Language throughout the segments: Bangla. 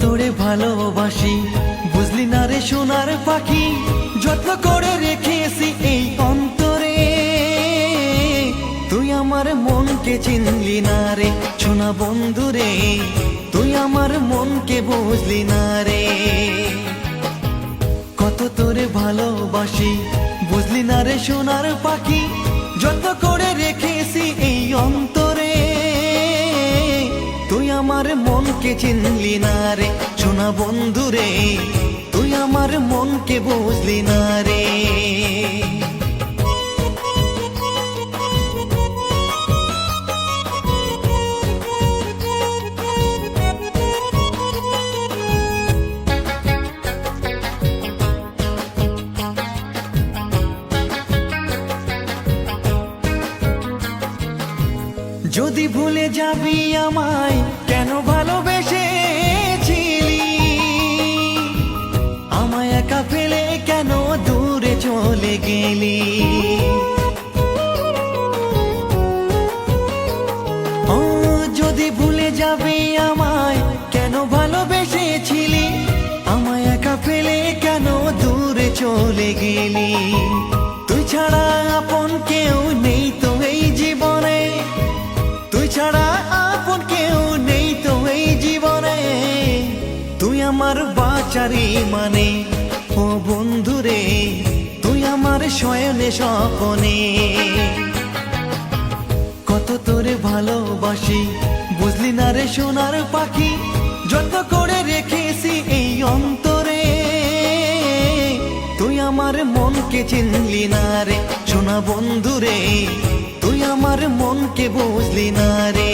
তোরে ভালোবাসি। বুঝলি না রে সোনার পাখি, যত্ন করে রেখেছি এই অন্তরে। তুই আমার মনকে চিনলি না রে সোনা বন্ধু রে, তুই আমার মনকে বুঝলি না রে। কত তোরে ভালোবাসি, বুঝলি না রে সোনার পাখি, যত্ন করে রেখেছি এই অন্তরে। তুই আমার মনকে চিনলি না রে সোনা বন্ধু রে তুই আমার মনকে বুঝলি না রে। যদি ভুলে যাবি আমায়, কেন ভালোবেসেছিলি? আমায় একা ফেলে কেন দূরে চলে গেলি? ও, যদি ভুলে যাবি আমায়, কেন ভালোবেসেছিলি? আমায় একা ফেলে কেন দূরে চলে গেলি? তুই ছাড়া আপন কেউ নেই তো বাচারি মানে ও বন্ধুরে, তুই আমার শয়নে স্বপনে। কত তোরে ভালোবাসি, বুঝলি না রে সোনার পাখি যত করে রেখেছি এই অন্তরে। তুই আমার মনকে চিনলি না রে, সোনা বন্ধু রে তুই আমার মনকে বুঝলি না রে।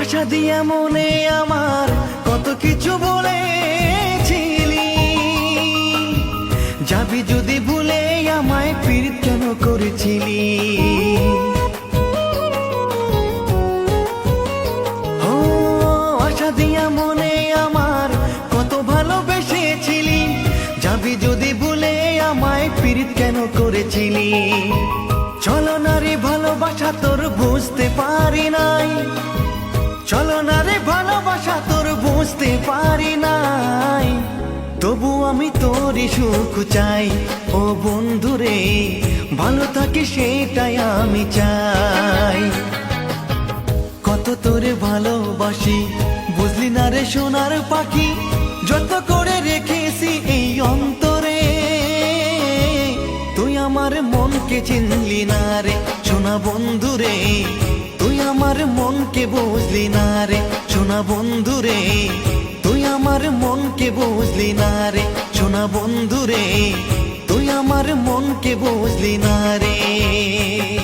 আশা দিয়া মনে আমার কত কিছু বলেছিলি। যাবি যদি ভুলে আমায় পীড়িত কেন করেছিলি? ও, আশা দিয়া মনে আমার কত ভালোবেসেছিলি। যাবি যদি আমায় কেন করেছিলি? চলো না রে ভালোবাসা, তোর বুঝতে পারি নাই। চলো না রে ভালোবাসা, তোর বুঝতে পারি নাই। তবু আমি তোরই সুখ চাই। ও বন্ধু রে, ভালো থাকি সেটাই আমি চাই। কত তোরে ভালোবাসি, বুঝলি না রে সোনার পাখি? যত করে রেখেছি এই অন্তরে। তুই আমার মনকে চিনলি না রে, সোনা বন্ধু রে। আমার মনকে বুঝলি না রে। সোনা বন্ধু রে, তুই আমার মনকে বুঝলি না রে। সোনা বন্ধু রে, তুই আমার মনকে বুঝলি না রে।